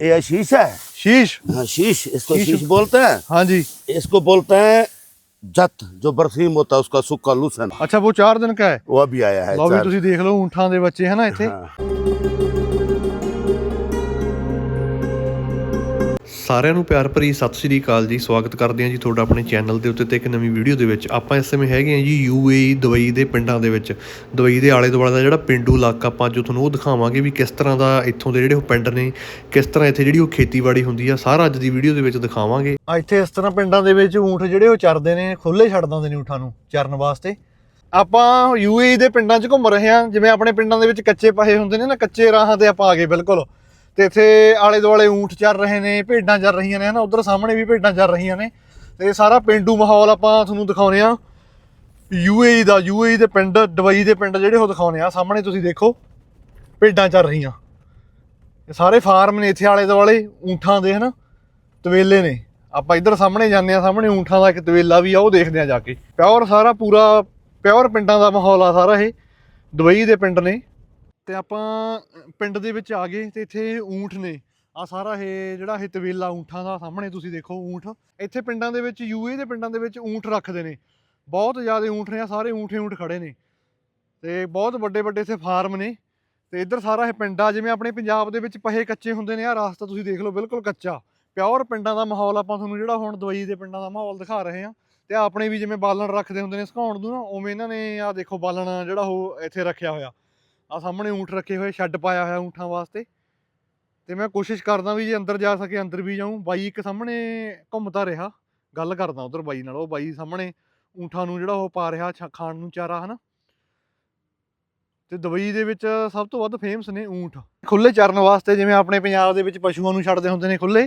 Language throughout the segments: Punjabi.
یہ شیش ہے۔ شیش؟ ہاں شیش اس کو شیش بولتے ہیں۔ ہاں جی۔ اس کو بولتے ہیں جت جو برسیم ہوتا ہے اس کا سکا لوسن۔ اچھا وہ چار دن کا ہے۔ وہ بھی آیا ہے لو بھی تسی دیکھ لو اونٹاں دے بچے ہیں نا ایتھے۔ ہاں۔ ਸਾਰਿਆਂ ਨੂੰ ਪਿਆਰ ਭਰੀ ਸਤਿ ਸ਼੍ਰੀ ਅਕਾਲ ਜੀ। ਸਵਾਗਤ ਕਰਦੇ ਹਾਂ ਜੀ ਤੁਹਾਡਾ ਆਪਣੇ ਚੈਨਲ ਦੇ ਉੱਤੇ ਤੇ ਇੱਕ ਨਵੀਂ ਵੀਡੀਓ ਦੇ ਵਿੱਚ। ਆਪਾਂ ਇਸ ਸਮੇਂ ਹੈਗੇ ਹਾਂ ਜੀ ਯੂਏਈ ਦੁਬਈ ਦੇ ਪਿੰਡਾਂ ਦੇ ਵਿੱਚ। ਦੁਬਈ ਦੇ ਆਲੇ ਦੁਆਲੇ ਦਾ ਜਿਹੜਾ ਪਿੰਡੂ ਇਲਾਕਾ ਆਪਾਂ ਜੋ ਤੁਹਾਨੂੰ ਉਹ ਦਿਖਾਵਾਂਗੇ ਵੀ ਕਿਸ ਤਰ੍ਹਾਂ ਦਾ ਇੱਥੋਂ ਦੇ ਜਿਹੜੇ ਉਹ ਪਿੰਡ ਨੇ, ਕਿਸ ਤਰ੍ਹਾਂ ਇੱਥੇ ਜਿਹੜੀ ਉਹ ਖੇਤੀਬਾੜੀ ਹੁੰਦੀ ਆ, ਸਾਰਾ ਅੱਜ ਦੀ ਵੀਡੀਓ ਦੇ ਵਿੱਚ ਦਿਖਾਵਾਂਗੇ। ਇੱਥੇ ਇਸ ਤਰ੍ਹਾਂ ਪਿੰਡਾਂ ਦੇ ਵਿੱਚ ਊਂਠ ਜਿਹੜੇ ਉਹ ਚਰਦੇ ਨੇ ਖੁੱਲੇ ਛੱਡ ਦਿੰਦੇ ਨੇ ਊਂਠਾਂ ਨੂੰ ਚਰਨ ਵਾਸਤੇ। ਆਪਾਂ ਯੂਏਈ ਦੇ ਪਿੰਡਾਂ 'ਚ ਘੁੰਮ ਰਹੇ ਹਾਂ, ਜਿਵੇਂ ਆਪਣੇ ਪਿੰਡਾਂ ਦੇ ਵਿੱਚ ਕੱਚੇ ਪਾਹੇ ਹੁੰਦੇ ਨੇ ਨਾ, ਕੱਚੇ ਰਾਹਾਂ ਤੇ ਆਪਾਂ ਆ ਗਏ, ਬਿਲਕੁਲ। ਤੇ ਇੱਥੇ ਆਲੇ ਦੁਆਲੇ ਊਂਠ ਚੱਲ ਰਹੇ ਨੇ, ਭੇਡਾਂ ਚੱਲ ਰਹੀਆਂ ਨੇ, ਹਨਾ? ਉਧਰ ਸਾਹਮਣੇ ਵੀ ਭੇਡਾਂ ਚੱਲ ਰਹੀਆਂ ਨੇ। ਤੇ ਇਹ ਸਾਰਾ ਪਿੰਡੂ ਮਾਹੌਲ ਆਪਾਂ ਤੁਹਾਨੂੰ ਦਿਖਾਉਨੇ ਆ ਯੂਏਈ ਦਾ ਯੂਏਈ ਦੇ ਪਿੰਡ, ਦੁਬਈ ਦੇ ਪਿੰਡ ਜਿਹੜੇ ਉਹ ਦਿਖਾਉਨੇ ਆ ਸਾਹਮਣੇ ਤੁਸੀਂ ਦੇਖੋ, ਭੇਡਾਂ ਚੱਲ ਰਹੀਆਂ। ਇਹ ਸਾਰੇ ਫਾਰਮ ਨੇ ਇੱਥੇ ਆਲੇ ਦੁਆਲੇ, ਊਂਠਾਂ ਦੇ, ਹਨਾ? ਤਵੇਲੇ ਨੇ। ਆਪਾਂ ਇੱਧਰ ਸਾਹਮਣੇ ਜਾਂਦੇ ਆ ਸਾਹਮਣੇ ਊਂਠਾਂ ਦਾ ਇੱਕ ਤਵੇਲਾ ਵੀ ਆ, ਉਹ ਦੇਖਦੇ ਆ ਜਾ ਕੇ। ਪਿਓਰ ਸਾਰਾ ਪੂਰਾ, ਪਿਓਰ ਪਿੰਡਾਂ ਦਾ ਮਾਹੌਲ ਆ ਸਾਰਾ ਇਹ। ਦੁਬਈ ਦੇ ਪਿੰਡ ਨੇ। ਤੇ ਆਪਾਂ ਪਿੰਡ ਦੇ ਵਿੱਚ ਆ ਗਏ ਤੇ ਇੱਥੇ ਊਂਠ ਨੇ। ਆ ਸਾਰਾ ਇਹ ਜਿਹੜਾ ਇਹ ਤਵੇਲਾ ਊਂਠਾਂ ਦਾ ਸਾਹਮਣੇ ਤੁਸੀਂ ਦੇਖੋ ਊਂਠ। ਇੱਥੇ ਪਿੰਡਾਂ ਦੇ ਵਿੱਚ ਯੂਏ ਦੇ ਪਿੰਡਾਂ ਦੇ ਵਿੱਚ ਊਂਠ ਰੱਖਦੇ ਨੇ। ਬਹੁਤ ਜ਼ਿਆਦਾ ਊਂਠ ਨੇ ਆ ਸਾਰੇ ਊਂਠੇ ਊਂਠ ਖੜੇ ਨੇ। ਤੇ ਬਹੁਤ ਵੱਡੇ ਵੱਡੇ ਇੱਥੇ ਫਾਰਮ ਨੇ। ਤੇ ਇੱਧਰ ਸਾਰਾ ਇਹ ਪਿੰਡ ਆ, ਜਿਵੇਂ ਆਪਣੇ ਪੰਜਾਬ ਦੇ ਵਿੱਚ ਪਹੇ ਕੱਚੇ ਹੁੰਦੇ ਨੇ ਆ ਰਾਸਤਾ ਤੁਸੀਂ ਦੇਖ ਲਓ, ਬਿਲਕੁਲ ਕੱਚਾ। ਪਿਓਰ ਪਿੰਡਾਂ ਦਾ ਮਾਹੌਲ ਆਪਾਂ ਤੁਹਾਨੂੰ ਜਿਹੜਾ ਹੁਣ ਦੁਬਈ ਦੇ ਪਿੰਡਾਂ ਦਾ ਮਾਹੌਲ ਦਿਖਾ ਰਹੇ ਹਾਂ। ਤੇ ਆਪਣੇ ਵੀ ਜਿਵੇਂ ਬਾਲਣ ਰੱਖਦੇ ਹੁੰਦੇ ਨੇ, ਸੁਕਾਉਣ ਨੂੰ ਨਾ, ਉਵੇਂ ਇਹਨਾਂ ਨੇ ਆ ਦੇਖੋ ਬਾਲਣ ਜਿਹੜਾ ਉਹ ਇੱਥੇ ਰੱਖਿਆ ਹੋਇਆ। ਆ ਸਾਹਮਣੇ ਊਂਠ ਰੱਖੇ ਹੋਏ ਸ਼ੈੱਡ ਪਾਇਆ ਹੋਇਆ ਊਂਠਾਂ ਵਾਸਤੇ। ਤੇ ਮੈਂ ਕੋਸ਼ਿਸ਼ ਕਰਦਾ ਵੀ ਜੇ ਅੰਦਰ ਜਾ ਸਕੇ, ਅੰਦਰ ਵੀ ਜਾਊਂ। ਬਾਈ ਇੱਕ ਸਾਹਮਣੇ ਘੁੰਮਦਾ ਰਿਹਾ। ਗੱਲ ਕਰਦਾ ਉਧਰ ਬਾਈ ਨਾਲ, ਉਹ ਬਾਈ ਸਾਹਮਣੇ ਊਂਠਾਂ ਨੂੰ ਜਿਹੜਾ ਉਹ ਪਾ ਰਿਹਾ ਖਾਣ ਨੂੰ ਚਾਰਾ, ਹਨਾ। ਤੇ ਦੁਬਈ ਦੇ ਵਿੱਚ ਸਭ ਤੋਂ ਵੱਧ ਫੇਮਸ ਨੇ ਊਂਠ। ਖੁੱਲੇ ਚਰਨ ਵਾਸਤੇ, ਜਿਵੇਂ ਆਪਣੇ ਪੰਜਾਬ ਦੇ ਵਿੱਚ ਪਸ਼ੂਆਂ ਨੂੰ ਛੱਡਦੇ ਹੁੰਦੇ ਨੇ ਖੁੱਲੇ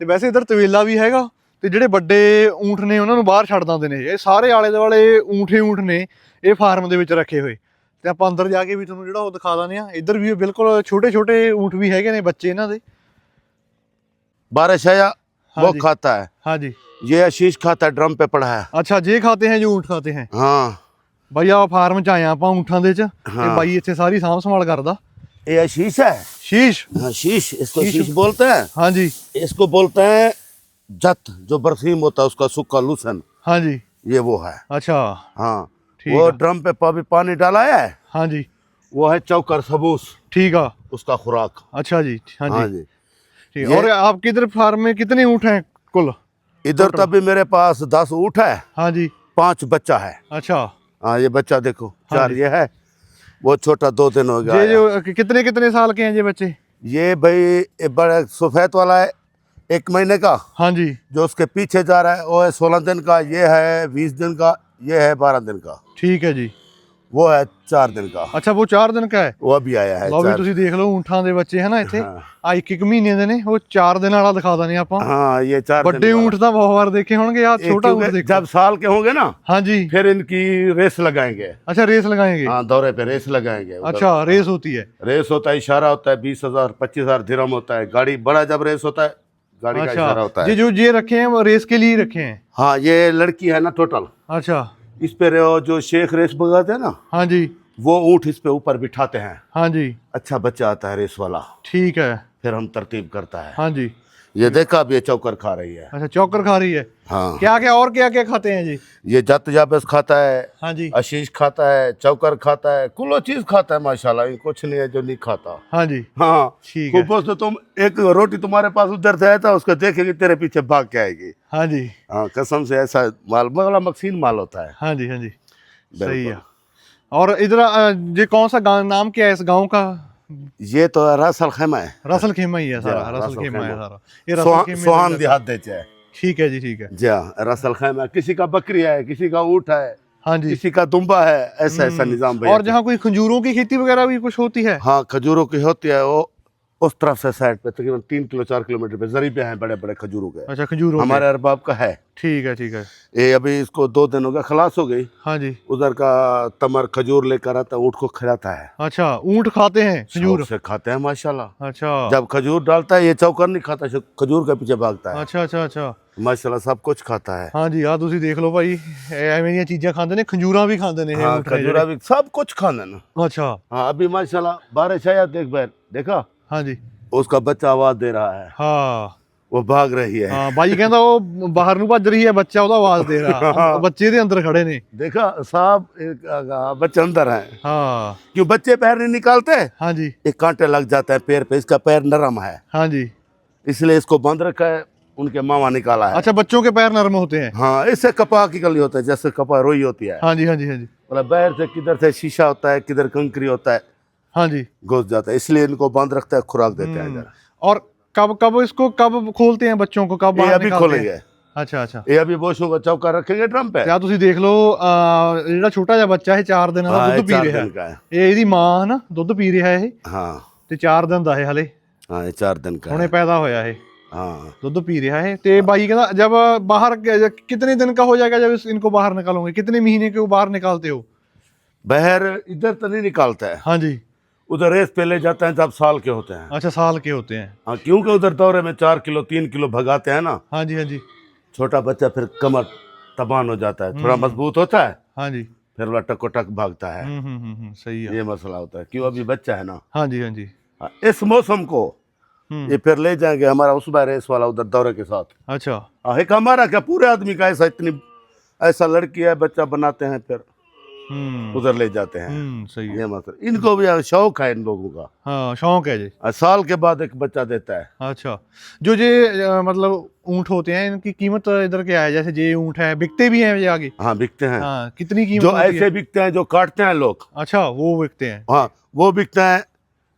ਤੇ ਵੈਸੇ ਇਧਰ ਤਵੇਲਾ ਵੀ ਹੈਗਾ, ਤੇ ਜਿਹੜੇ ਵੱਡੇ ਊਂਠ ਨੇ, ਉਹਨਾਂ ਨੂੰ ਬਾਹਰ ਛੱਡ ਦਿੰਦੇ ਨੇ। ਇਹ ਸਾਰੇ ਆਲੇ ਦੁਆਲੇ ਊਂਠੇ ਊਂਠ ਨੇ, ਇਹ ਫਾਰਮ ਦੇ ਵਿੱਚ ਰੱਖੇ ਹੋਏ। ਤੇ ਆਪਾਂ ਅੰਦਰ ਜਾ ਕੇ ਵੀ ਤੁਹਾਨੂੰ ਜਿਹੜਾ ਉਹ ਦਿਖਾ ਦਾਂਦੇ ਆ ਇੱਧਰ ਵੀ ਬਿਲਕੁਲ ਛੋਟੇ ਛੋਟੇ ਊਂਠ ਵੀ ਹੈਗੇ ਨੇ ਬੱਚੇ ਇਹਨਾਂ ਦੇ बारिश आया वो हाँ जी। खाता है ਹਾਂਜੀ ये आशीष खाता है ड्रम पे पड़ा है ਅੱਛਾ ਜੇ ਖਾਤੇ ਹੈ ਜੋ ਊਂਠ ਖਾਤੇ ਹੈ हाँ ਬਾਈ ਆ ਫਾਰਮ ਚ ਆਏ ਆ ਆਪਾਂ ਊਂਠਾਂ ਦੇ ਚ ਤੇ ਹਾਂ। ਬਾਈ ਇੱਥੇ ਸਾਰੀ ਸਾਂਭ ਸੰਭਾਲ ਕਰਦਾ ये आशीष है ਸ਼ੀਸ਼ हाँ शीश इसको शीश। शीश बोलते हैं ਹਾਂਜੀ इसको बोलते हैं जत जो बरसीम होता है उसका सूखा लूसन ਹਾਂਜੀ ये वो है ਅੱਛਾ हाँ وہ ڈرم پہ پابی پانی ڈالا ہے۔ ہاں جی۔ وہ ہے چوکر سبوس۔ ٹھیک ہے۔ اس کا خوراک۔ اچھا جی ہاں جی۔, ہاں جی۔ اور آپ کی ادھر فارم میں کتنے اونٹ ہیں کل؟ ادھر تبھی میرے پاس دس اونٹ ہے۔ ہاں جی۔ پانچ بچہ ہے۔ اچھا۔ ہاں یہ بچہ دیکھو ہاں چار جی۔ یہ ہے۔ وہ چھوٹا دو دن ہو گیا کتنے کتنے سال کے ہیں یہ بچے؟ یہ بھائی بڑا سفید والا ہے ایک مہینے کا۔ ہاں جی۔ جو اس کے پیچھے جا رہا ہے وہ ہے سولہ دن کا یہ ہے بیس دن کا۔ ये है बीस दिन का ये है बारह दिन का ਠੀਕ ਹੈ ਜੀ वो है चार दिन का ਅੱਛਾ ਉਹ 4 ਦਿਨ का है वो भी आया है ਲਓ ਵੀ चार- ਤੁਸੀਂ ਦੇਖ ਲਓ ਊਂਠਾਂ ਦੇ ਬੱਚੇ ਹਨਾ ਇੱਥੇ ਹਾਂ। ਆ ਇੱਕ ਇੱਕ ਮਹੀਨੇ ਦੇ ਨੇ ਉਹ 4 ਦਿਨ ਵਾਲਾ ਦਿਖਾ ਦਨੇ ਆਪਾਂ हाँ ये चार ਵੱਡੇ दिन वाला। ਊਂਠ ਤਾਂ ਬਹੁਤ ਵਾਰ ਦੇਖੇ ਹੋਣਗੇ ਆ ये ਛੋਟਾ ਊਂਠ क्योंकि ਦੇਖੋ जब साल के होंगे ना हाँ जी फिर इनकी रेस लगाएंगे अच्छा रेस लगाएंगे हाँ दौरे पे रेस लगाएंगे उधर। अच्छा रेस होती है रेस होता है इशारा होता है बीस हजार पच्चीस हजार दिरम होता है गाड़ी बड़ा जब रेस होता है گاڑی کا اچھا، اشارہ ہوتا ہے۔ جو یہ رکھے ہیں وہ ریس کے لیے رکھے ہیں۔ ہاں یہ لڑکی ہے نا ٹوٹل۔ اچھا۔ اس پہ جو شیخ ریس بگاتے ہیں نا ہاں جی۔ وہ اونٹ اس پہ اوپر بٹھاتے ہیں۔ ہاں جی۔ اچھا بچہ آتا ہے ریس والا۔ ٹھیک ہے۔ پھر ہم ترتیب کرتا ہے۔ ہاں جی۔ یہ دیکھا اب یہ چوکر کھا رہی ہے۔ اچھا چوکر کھا رہی ہے۔ ہاں۔ کیا کیا اور کیا کیا کھاتے ہیں جی؟ یہ جت جابس کھاتا ہے ہاں جی۔ اشیش کھاتا ہے چوکر کھاتا ہے کلو چیز کھاتا ہے ماشاءاللہ یہ کچھ نہیں ہے جو نہیں کھاتا۔ ہاں جی۔ ہاں۔ ٹھیک ہے۔ تو تم ایک روٹی تمہارے پاس ادھر سے آیا تھا اس کو دیکھے گے تیرے پیچھے بھاگ کے آئے گی۔ ہاں جی۔ ہاں قسم سے ایسا مال بڑا مکسین مال ہوتا ہے۔ ہاں جی ہاں جی۔ صحیح ہے۔ اور ادھر یہ کون سا نام کیا ہے اس گاؤں کا؟ یہ تو راسل خیمہ ہے۔ راسل خیمہ ہی ہے سارا جی، راسل خیمہ ہے سارا۔ سوہان دیہات دیتے ہیں۔ ٹھیک ہے جی ٹھیک ہے۔ جی ہاں خیمہ۔ الخیمہ کسی کا بکری ہے کسی کا اونٹ ہے ہاں جی۔ کسی کا دمبا ہے ایسا ایسا نظام اور جہاں کوئی کھجوروں کی کھیتی وغیرہ بھی کچھ ہوتی ہے؟ ہاں کھجوروں کی ہوتی ہے وہ اس طرف سے سائڈ پہ تقریباً تین کلو چار کلو میٹر پہ زری پہ ہیں بڑے بڑے کھجور ہو گئے اچھا کھجور ہمارے ارباب کا ہے۔ ٹھیک ہے ٹھیک ہے۔ یہ ابھی اس کو دو دن ہو گیا خلاص ہو گئی۔ ہاں جی۔ ادھر کا تمر کھجور لے کر آتا ہے اونٹ کو کھلاتا ہے۔ اچھا اونٹ کھاتے ہیں کھجور؟ سے کھاتے ہیں ماشاءاللہ۔ اچھا۔ جب کھجور ڈالتا ہے یہ چوکر نہیں کھاتا کھجور کے پیچھے بھاگتا ہے۔ اچھا اچھا اچھا۔ ماشاءاللہ سب کچھ کھاتا ہے۔ ہاں جی ہاں تسی دیکھ لو بھائی ایویں دی چیزاں کھاندے نے کھجوراں بھی کھاندے نے ہاں کھجوراں بھی سب کچھ کھاندے نے۔ اچھا۔ ہاں ابھی ماشاءاللہ بارش آیا دیکھ بھائی دیکھا؟ ہاں جی۔ اس کا بچہ آواز دے رہا ہے۔ ہاں۔ وہ بھاگ رہی ہے۔ ہاں بھائی کہندا وہ باہر نو بھج رہی ہے بچہ ਉਹਦਾ آواز دے رہا۔ ہاں۔ ہاں، بچے دے اندر کھڑے نے۔ دیکھا صاحب بچے اندر ہیں۔ ہاں۔ کیوں بچے پیر نہیں نکالتے؟ ہاں جی۔ ایک کانٹے لگ جاتا ہے پیر پہ اس کا پیر نرم ہے۔ ہاں جی۔ اس لیے اس کو بند رکھا ہے ان کے ماما نکالا ہے۔ اچھا بچوں کے پیر نرم ہوتے ہیں۔ ہاں اس سے کپا کی کلی ہوتا ہے جیسے کپا روئی ہوتی ہے۔ ہاں جی ہاں جی ہاں جی۔ باہر سے کدھر سے شیشہ ہوتا ہے کدھر کنکری ہوتا ہے۔ से किधर से शीशा होता है किधर कंकरी होता है हाँ जी घुस जाता है इसलिए इनको बंद रखता है खुराक देते हैं जरा और कब कब इसको कब खोलते हैं बच्चों को कब ये बाहर अभी निकालते हैं? खोलेंगे ਅੱਛਾ ਅੱਛਾ ये अभी बोशों का चौका रखेंगे ड्रम पे ਤੇ ਆ ਤੁਸੀਂ ਦੇਖ ਲਓ ਅਹ, ਜਿਹੜਾ ਛੋਟਾ ਜਿਹਾ ਬੱਚਾ ਇਹ 4 ਦਿਨਾਂ ਦਾ हाँ ये ਦੁੱਧ ਪੀ चार ਰਿਹਾ दिन का है ਇਹ ਇਹਦੀ ਮਾਂ ਹੈ ਨਾ ਦੁੱਧ ਪੀ ਰਿਹਾ ਇਹ हाँ ਤੇ 4 ਦਿਨ ਦਾ ਇਹ ਹਲੇ हाँ ये चार दिन का ਹੁਣੇ है ਪੈਦਾ ਹੋਇਆ ਇਹ हाँ ਦੁੱਧ ਪੀ ਰਿਹਾ है ਤੇ भाई कहना जब बाहर कितने दिन का हो जाएगा जब इस- इनको बाहर निकालोगे कितने महीने के बाहर निकालते हो बहर इधर तो नहीं निकालता है हाँ जी ادھر ریس پہ لے جاتے ہیں جب سال کے ہوتے ہیں۔ اچھا سال کے ہوتے ہیں۔ ہاں کیونکہ ادھر دورے میں چار کلو تین کلو بھگاتے ہیں نا۔ ہاں جی ہاں جی۔ چھوٹا بچہ پھر کمر تبان ہو جاتا ہے تھوڑا مضبوط ہوتا ہے۔ ہاں جی۔ پھر وہ ٹکو ٹک بھاگتا ہے۔ صحیح یہ مسئلہ ہوتا ہے۔ کیوں؟ ابھی بچہ ہے نا۔ ہاں جی ہاں جی۔ ہاں، اس موسم کو یہ پھر لے جائیں گے ہمارا اس بار ریس والا ادھر دورے کے ساتھ۔ اچھا۔ ہاں، ایک ہمارا کیا پورے آدمی کا ایسا اتنی ایسا لڑکی ہے بچہ بناتے ہیں پھر۔ ادھر لے جاتے ہیں۔ صحیح مطلب، ان کو بھی شوق ہے ان لوگوں کا۔ ہاں، شوق ہے جی۔ سال کے بعد ایک بچہ دیتا ہے۔ اچھا۔ جو جی مطلب اونٹ ہوتے ہیں ان کی قیمت ادھر کیا ہے؟ جیسے جی اونٹ ہے بکتے بھی ہیں یہ آگے۔ ہاں بکتے ہیں۔ ہاں، کتنی قیمت جو ایسے بکتے ہیں جو کاٹتے ہیں لوگ۔ اچھا وہ بکتے ہیں۔ ہاں وہ بکتے ہیں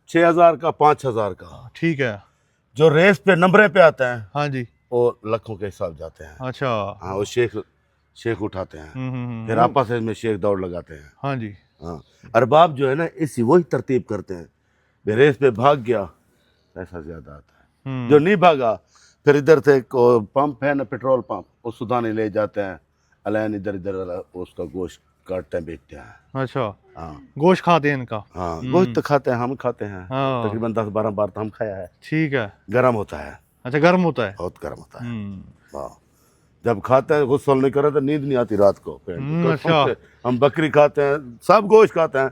چھ ہزار کا پانچ ہزار کا۔ ٹھیک ہے۔ جو ریس پہ نمبرے پہ آتے ہیں ہاں جی۔ وہ لکھوں کے حساب جاتے ہیں۔ اچھا۔ ہاں وہ شیخ شیخ اٹھاتے ہیں پھر آپس میں شیخ دوڑ لگاتے ہیں۔ ہاں جی۔ ہاں ارباب جو ہے نا اسی وہی ترتیب کرتے ہیں۔ پھر ریس پہ بھاگ گیا پیسہ زیادہ آتا ہے۔ جو نہیں بھاگا پھر ادھر سے پمپ ہے نا پیٹرول پمپ وہ سدھانے لے جاتے ہیں۔ الین ادھر ادھر اس کا گوشت کاٹتے ہیں بیچتے ہیں۔ اچھا۔ ہاں۔ گوشت کھاتے ہیں ان کا۔ ہاں گوشت تو کھاتے ہیں ہم کھاتے ہیں۔ ہاں۔ تقریباً دس بارہ بار تو ہم کھایا ہے۔ ٹھیک ہے۔ گرم ہوتا ہے۔ اچھا گرم ہوتا ہے۔ بہت گرم ہوتا ہے۔ واہ۔ जब खाते हैं गुस्सल नहीं करे तो नींद नहीं आती रात को पेट में। हम्म, तो अच्छा। हम- हम बकरी खाते हैं सब गोश्त खाते हैं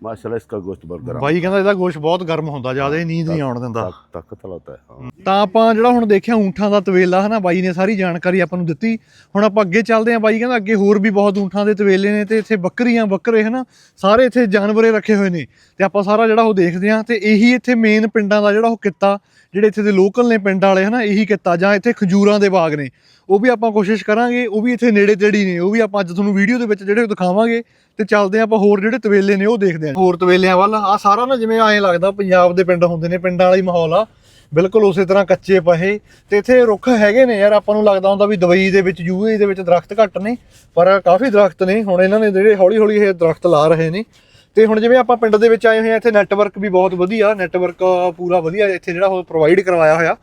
माशाल्लाह इसका गोश्त बहुत गर्म ਬਾਈ ਕਹਿੰਦਾ ਇਹਦਾ ਗੋਸ਼ਤ ਬਹੁਤ ਗਰਮ ਹੁੰਦਾ ਜਿਆਦਾ ਨੀਂਦ ਨਹੀਂ ਆਉਣ ਦਿੰਦਾ ताक- ताकत वाला होता है हाँ। ਤਾਂ ਆਪਾਂ ਜਿਹੜਾ ਹੁਣ ਦੇਖਿਆ ਊਂਠਾਂ ਦਾ ਤਵੇਲਾ ਹਨਾ ਬਾਈ ਨੇ ਸਾਰੀ ਜਾਣਕਾਰੀ ਆਪਾਂ ਨੂੰ ਦਿੱਤੀ ਹੁਣ ਆਪਾਂ ਅੱਗੇ ਚੱਲਦੇ ਹਾਂ ਬਾਈ ਕਹਿੰਦਾ ਅੱਗੇ ਹੋਰ ਵੀ ਬਹੁਤ ਊਂਠਾਂ ਦੇ ਤਵੇਲੇ ਨੇ ਤੇ ਇੱਥੇ ਬੱਕਰੀਆਂ ਬੱਕਰੇ ਹਨਾ ਸਾਰੇ ਇੱਥੇ ਜਾਨਵਰੇ ਰੱਖੇ ਹੋਏ ਨੇ ਤੇ ਆਪਾਂ ਸਾਰਾ ਜਿਹੜਾ ਉਹ ਦੇਖਦੇ ਹਾਂ ਤੇ ਇਹੀ ਇੱਥੇ ਮੇਨ ਪਿੰਡਾਂ ਦਾ ਜਿਹੜਾ ਉਹ ਕਿੱਤਾ ਜਿਹੜੇ ਇੱਥੇ ਦੇ ਲੋਕਲ ਨੇ ਪਿੰਡ ਵਾਲੇ, ਹਨਾ, ਇਹੀ ਕੀਤਾ, ਜਾਂ ਇੱਥੇ ਖਜੂਰਾਂ ਦੇ ਬਾਗ ਨੇ, ਉਹ ਵੀ ਆਪਾਂ ਕੋਸ਼ਿਸ਼ ਕਰਾਂਗੇ, ਉਹ ਵੀ ਇੱਥੇ ਨੇੜੇ ਤੇੜੀ ਨੇ, ਉਹ ਵੀ ਆਪਾਂ ਅੱਜ ਤੁਹਾਨੂੰ ਵੀਡੀਓ ਦੇ ਵਿੱਚ ਜਿਹੜੇ ਉਹ ਦਿਖਾਵਾਂਗੇ, ਤੇ ਚੱਲਦੇ ਹਾਂ ਆਪਾਂ ਹੋਰ ਜਿਹੜੇ ਤਵੇਲੇ ਨੇ, ਉਹ ਦੇਖਦੇ ਹਾਂ। ਹੋਰ ਤਵੇਲਿਆਂ ਵੱਲ ਆ ਸਾਰਾ ਨਾ ਜਿਵੇਂ ਐਂ ਲੱਗਦਾ, ਪੰਜਾਬ ਦੇ ਪਿੰਡ ਹੁੰਦੇ ਨੇ, ਪਿੰਡਾਂ ਵਾਲਾ ਹੀ ਮਾਹੌਲ ਆ। ਬਿਲਕੁਲ ਉਸੇ ਤਰ੍ਹਾਂ ਕੱਚੇ ਪਹੇ, ਤੇ ਇੱਥੇ ਰੁੱਖ ਹੈਗੇ ਨੇ ਯਾਰ, ਆਪਾਂ ਨੂੰ ਲੱਗਦਾ ਹੁੰਦਾ ਵੀ ਦਵਾਈ ਦੇ ਵਿੱਚ ਯੂਏ ਦੇ ਵਿੱਚ ਦਰਖਤ ਘੱਟ ਨੇ, ਪਰ ਕਾਫੀ ਦਰਖਤ ਨੇ, ਹੁਣ ਇਹਨਾਂ ਨੇ ਜਿਹੜੇ ਹੌਲੀ ਹੌਲੀ ਇਹ ਦਰਖਤ ਲਾ ਰਹੇ ਨੇ ਤੇ ਹੁਣ ਜਿਵੇਂ ਆਪਾਂ ਪਿੰਡ ਦੇ ਵਿੱਚ ਆਏ ਹੋਏ ਆ, ਇੱਥੇ ਨੈਟਵਰਕ ਵੀ ਬਹੁਤ ਵਧੀਆ ਨੈਟਵਰਕ ਪੂਰਾ ਵਧੀਆ ਇੱਥੇ ਜਿਹੜਾ ਉਹ ਪ੍ਰੋਵਾਈਡ ਕਰਵਾਇਆ ਹੋਇਆ।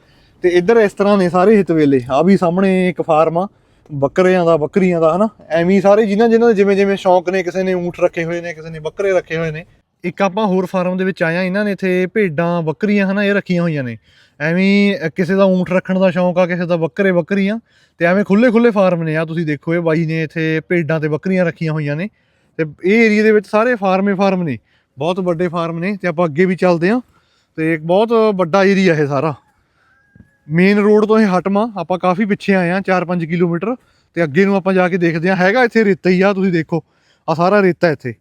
ਤੇ ਇੱਧਰ ਇਸ ਤਰ੍ਹਾਂ ਨੇ ਸਾਰੇ ਹਿਤਵੇਲੇ ਆ ਵੀ ਸਾਹਮਣੇ ਇੱਕ ਫਾਰਮ ਆ, ਬੱਕਰਿਆਂ ਦਾ, ਬੱਕਰੀਆਂ ਦਾ, ਹਨਾ? ਐਵੇਂ ਸਾਰੇ ਜਿਨ੍ਹਾਂ ਜਿਨ੍ਹਾਂ ਦੇ ਜਿਵੇਂ ਜਿਵੇਂ ਸ਼ੌਂਕ ਨੇ, ਕਿਸੇ ਨੇ ਊਂਠ ਰੱਖੇ ਹੋਏ ਨੇ, ਕਿਸੇ ਨੇ ਬੱਕਰੇ ਰੱਖੇ ਹੋਏ ਨੇ। ਇੱਕ ਆਪਾਂ ਹੋਰ ਫਾਰਮ ਦੇ ਵਿੱਚ ਆਇਆ ਇਹਨਾਂ ਨੇ ਇੱਥੇ ਭੇਡਾਂ, ਬੱਕਰੀਆਂ, ਹਨਾ, ਇਹ ਰੱਖੀਆਂ ਹੋਈਆਂ ਨੇ। ਐਵੇਂ ਕਿਸੇ ਦਾ ਊਂਠ ਰੱਖਣ ਦਾ ਸ਼ੌਂਕ ਆ, ਕਿਸੇ ਦਾ ਬੱਕਰੇ ਬੱਕਰੀਆਂ। ਤੇ ਐਵੇਂ ਖੁੱਲੇ ਖੁੱਲੇ ਫਾਰਮ ਨੇ। ਆ ਤੁਸੀਂ ਦੇਖੋ, ਇਹ ਬਾਈ ਨੇ ਇੱਥੇ ਭੇਡਾਂ ਤੇ ਬੱਕਰੀਆਂ ਰੱਖੀਆਂ ਹੋਈਆਂ ਨੇ। ਤੇ ਇਹ ਏਰੀਆ ਦੇ ਵਿੱਚ ਸਾਰੇ ਫਾਰਮੇ ਫਾਰਮ ਨੇ। ਬਹੁਤ ਵੱਡੇ ਫਾਰਮ ਨੇ ਤੇ ਆਪਾਂ ਅੱਗੇ ਵੀ ਚੱਲਦੇ ਹਾਂ। ਤੇ ਇੱਕ ਬਹੁਤ ਵੱਡਾ ਏਰੀਆ ਇਹ ਸਾਰਾ। ਮੇਨ ਰੋਡ ਤੋਂ ਇਹ ਹਟਮਾ ਆਪਾਂ ਕਾਫੀ ਪਿੱਛੇ ਆਏ ਆ 4-5 ਕਿਲੋਮੀਟਰ। ਤੇ ਅੱਗੇ ਨੂੰ ਆਪਾਂ ਜਾ ਕੇ ਦੇਖਦੇ ਆ ਹੈਗਾ ਇੱਥੇ ਰੇਤਾ ਹੀ ਆ, ਤੁਸੀਂ ਦੇਖੋ। ਆ ਸਾਰਾ ਰੇਤਾ ਇੱਥੇ।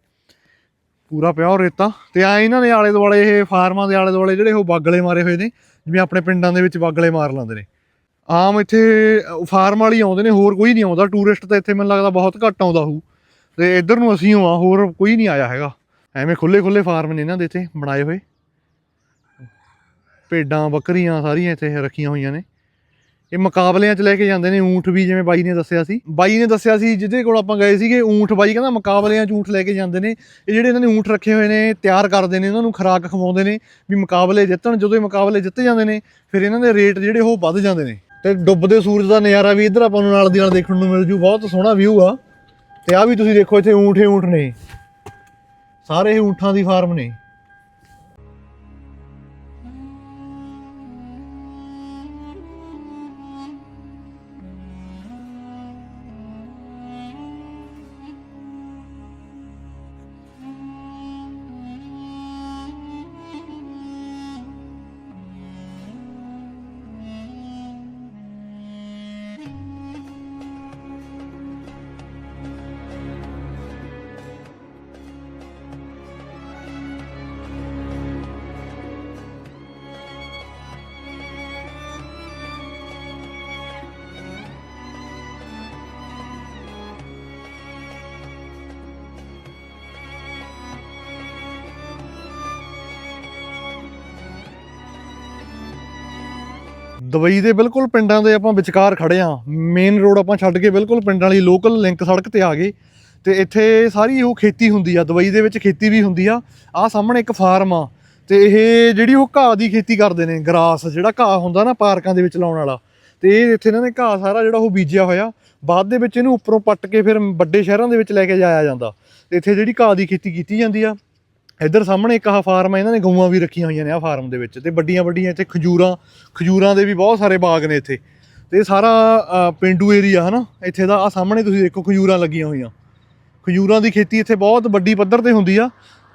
ਪੂਰਾ ਪਿਓਰ ਰੇਤਾ। ਤੇ ਆ ਇਹਨਾਂ ਦੇ ਆਲੇ ਦੁਆਲੇ ਇਹ ਫਾਰਮਾਂ ਦੇ ਆਲੇ ਦੁਆਲੇ ਜਿਹੜੇ ਉਹ ਬਾਗਲੇ ਮਾਰੇ ਹੋਏ ਨੇ। ਜਿਵੇਂ ਆਪਣੇ ਪਿੰਡਾਂ ਦੇ ਵਿੱਚ ਬਾਗਲੇ ਮਾਰ ਲਾਉਂਦੇ ਨੇ। ਆਮ ਇੱਥੇ ਫਾਰਮ ਵਾਲੀ ਆਉਂਦੇ ਨੇ, ਹੋਰ ਕੋਈ ਨਹੀਂ ਆਉਂਦਾ। ਟੂਰਿਸਟ ਤਾਂ ਇੱਥੇ ਮੈਨੂੰ ਲੱਗਦਾ ਬਹੁਤ ਘੱਟ ਆਉਂਦਾ ਹੋਊ। ਤੇ ਇੱਧਰ ਨੂੰ ਅਸੀਂ ਆ ਹੋਰ ਕੋਈ ਨਹੀਂ ਆਇਆ ਹੈਗਾ। ਐਵੇਂ ਖੁੱਲੇ ਖੁੱਲੇ ਫਾਰਮ ਨੇ ਇਹਨਾਂ ਦੇ ਇੱਥੇ ਬਣਾਏ ਹੋਏ। ਭੇਡਾਂ, ਬੱਕਰੀਆਂ ਸਾਰੀਆਂ ਇੱਥੇ ਰੱਖੀਆਂ ਹੋਈਆਂ ਨੇ। ਇਹ ਮੁਕਾਬਲਿਆਂ 'ਚ ਲੈ ਕੇ ਜਾਂਦੇ ਨੇ, ਊਂਠ ਵੀ ਜਿਵੇਂ ਬਾਈ ਨੇ ਦੱਸਿਆ ਸੀ। ਬਾਈ ਨੇ ਦੱਸਿਆ ਸੀ, ਜਿਹਦੇ ਕੋਲ ਆਪਾਂ ਗਏ ਸੀਗੇ, ਊਂਠ ਬਾਈ ਕਹਿੰਦਾ ਮੁਕਾਬਲਿਆਂ 'ਚ ਊਂਠ ਲੈ ਕੇ ਜਾਂਦੇ ਨੇ। ਇਹ ਜਿਹੜੇ ਇਹਨਾਂ ਨੇ ਊਂਠ ਰੱਖੇ ਹੋਏ ਨੇ, ਤਿਆਰ ਕਰਦੇ ਨੇ, ਇਹਨਾਂ ਨੂੰ ਖੁਰਾਕ ਖਵਾਉਂਦੇ ਨੇ ਵੀ ਮੁਕਾਬਲੇ ਜਿੱਤਣ। ਜਦੋਂ ਇਹ ਮੁਕਾਬਲੇ ਜਿੱਤ ਜਾਂਦੇ ਨੇ, ਫਿਰ ਇਹਨਾਂ ਦੇ ਰੇਟ ਜਿਹੜੇ ਉਹ ਵੱਧ ਜਾਂਦੇ ਨੇ। ਤੇ ਡੁੱਬਦੇ ਸੂਰਜ ਦਾ ਨਜ਼ਾਰਾ ਵੀ ਇੱਧਰ ਆਪਾਂ ਨੂੰ ਨਾਲ ਦੀ ਨਾਲ ਦੇਖਣ ਨੂੰ ਮਿਲ ਜੂ। ਬਹੁਤ ਸੋਹਣਾ ਵਿਊ ਆ। ਤੇ ਆ ਵੀ ਤੁਸੀਂ ਦੇਖੋ ਇੱਥੇ ਊਂਠ ਹੀ ਊਂਠ ਨੇ। ਸਾਰੇ ਇਹ ਊਂਠਾਂ ਦੀ ਫਾਰਮ ਨੇ। ਦੁਬਈ ਦੇ ਬਿਲਕੁਲ ਪਿੰਡਾਂ ਦੇ ਆਪਾਂ ਵਿਚਕਾਰ ਖੜੇ ਆ। ਮੇਨ ਰੋਡ ਆਪਾਂ ਛੱਡ ਕੇ ਬਿਲਕੁਲ ਪਿੰਡਾਂ ਵਾਲੀ ਲੋਕਲ ਲਿੰਕ ਸੜਕ ਤੇ ਆ ਗਏ। ਤੇ ਇੱਥੇ ਸਾਰੀ ਉਹ ਖੇਤੀ ਹੁੰਦੀ ਆ ਦੁਬਈ ਦੇ ਵਿੱਚ ਖੇਤੀ ਵੀ ਹੁੰਦੀ ਆ। ਆ ਸਾਹਮਣੇ ਇੱਕ ਫਾਰਮ ਆ। ਤੇ ਇਹ ਜਿਹੜੀ ਉਹ ਘਾਹ ਦੀ ਖੇਤੀ ਕਰਦੇ ਨੇ, ਗਰਾਸ, ਜਿਹੜਾ ਘਾਹ ਹੁੰਦਾ ਨਾ ਪਾਰਕਾਂ ਦੇ ਵਿੱਚ ਲਾਉਣ ਵਾਲਾ। ਤੇ ਇਹ ਇੱਥੇ ਇਹਨਾਂ ਨੇ ਘਾਹ ਸਾਰਾ ਜਿਹੜਾ ਉਹ ਬੀਜਿਆ ਹੋਇਆ। ਬਾਅਦ ਦੇ ਵਿੱਚ ਇਹਨੂੰ ਉੱਪਰੋਂ ਪੱਟ ਕੇ ਫਿਰ ਵੱਡੇ ਸ਼ਹਿਰਾਂ ਦੇ ਵਿੱਚ ਲੈ ਕੇ ਜਾਇਆ ਜਾਂਦਾ। ਤੇ ਇੱਥੇ ਜਿਹੜੀ ਘਾਹ ਦੀ ਖੇਤੀ ਕੀਤੀ ਜਾਂਦੀ ਆ ਇੱਧਰ ਸਾਹਮਣੇ ਇੱਕ ਆਹ ਫਾਰਮ ਆ ਇਹਨਾਂ ਨੇ ਗਊਆਂ ਵੀ ਰੱਖੀਆਂ ਹੋਈਆਂ ਨੇ ਆਹ ਫਾਰਮ ਦੇ ਵਿੱਚ ਤੇ ਵੱਡੀਆਂ ਵੱਡੀਆਂ ਇੱਥੇ ਖਜੂਰਾਂ ਖਜੂਰਾਂ ਦੇ ਵੀ ਬਹੁਤ ਸਾਰੇ ਬਾਗ ਨੇ ਇੱਥੇ। ਤੇ ਸਾਰਾ ਅ, ਪਿੰਡੂ ਏਰੀਆ ਹਨਾ ਇੱਥੇ ਦਾ ਆ ਸਾਹਮਣੇ ਤੁਸੀਂ ਦੇਖੋ ਖਜੂਰਾਂ ਲੱਗੀਆਂ ਹੋਈਆਂ। ਖਜੂਰਾਂ ਦੀ ਖੇਤੀ ਇੱਥੇ ਬਹੁਤ ਵੱਡੀ ਪੱਧਰ ਤੇ ਹੁੰਦੀ ਆ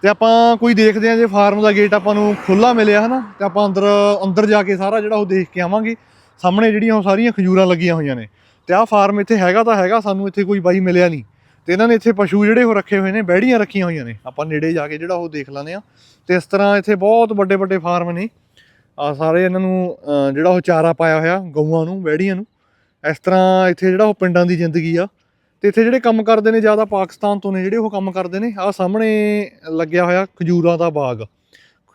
ਤੇ ਆਪਾਂ ਕੋਈ ਦੇਖਦੇ ਆ ਜੇ ਫਾਰਮ ਦਾ ਗੇਟ ਆਪਾਂ ਨੂੰ ਖੁੱਲਾ ਮਿਲਿਆ ਹਨਾ ਤੇ ਆਪਾਂ ਅੰਦਰ ਅੰਦਰ ਜਾ ਕੇ ਸਾਰਾ ਜਿਹੜਾ ਉਹ ਦੇਖ ਕੇ ਆਵਾਂਗੇ। ਸਾਹਮਣੇ ਜਿਹੜੀਆਂ ਉਹ ਸਾਰੀਆਂ ਖਜੂਰਾਂ ਲੱਗੀਆਂ ਹੋਈਆਂ ਨੇ। ਤੇ ਆਹ ਫਾਰਮ ਇੱਥੇ ਹੈਗਾ ਤਾਂ ਹੈਗਾ ਸਾਨੂੰ ਇੱਥੇ ਕੋਈ ਬਾਈ ਮਿਲਿਆ ਨਹੀਂ। ਤੇ ਇਹਨਾਂ ਨੇ ਇੱਥੇ ਪਸ਼ੂ ਜਿਹੜੇ ਉਹ ਰੱਖੇ ਹੋਏ ਨੇ, ਬੈੜੀਆਂ ਰੱਖੀਆਂ ਹੋਈਆਂ ਨੇ। ਆਪਾਂ ਨੇੜੇ ਜਾ ਕੇ ਜਿਹੜਾ ਉਹ ਦੇਖ ਲੈਂਦੇ ਆ ਤੇ ਇਸ ਤਰ੍ਹਾਂ ਇੱਥੇ ਬਹੁਤ ਵੱਡੇ ਵੱਡੇ ਫਾਰਮ ਨੇ। ਆ ਸਾਰੇ ਇਹਨਾਂ ਨੂੰ ਜਿਹੜਾ ਉਹ ਚਾਰਾ ਪਾਇਆ ਹੋਇਆ, ਗਊਆਂ ਨੂੰ, ਬੈੜੀਆਂ ਨੂੰ। ਇਸ ਤਰ੍ਹਾਂ ਇੱਥੇ ਜਿਹੜਾ ਉਹ ਪਿੰਡਾਂ ਦੀ ਜ਼ਿੰਦਗੀ ਆ। ਤੇ ਇੱਥੇ ਜਿਹੜੇ ਕੰਮ ਕਰਦੇ ਨੇ ਜ਼ਿਆਦਾ ਪਾਕਿਸਤਾਨ ਤੋਂ ਨੇ, ਜਿਹੜੇ ਉਹ ਕੰਮ ਕਰਦੇ ਨੇ ਆ ਸਾਹਮਣੇ ਲੱਗਿਆ ਹੋਇਆ ਖਜੂਰਾਂ ਦਾ ਬਾਗ।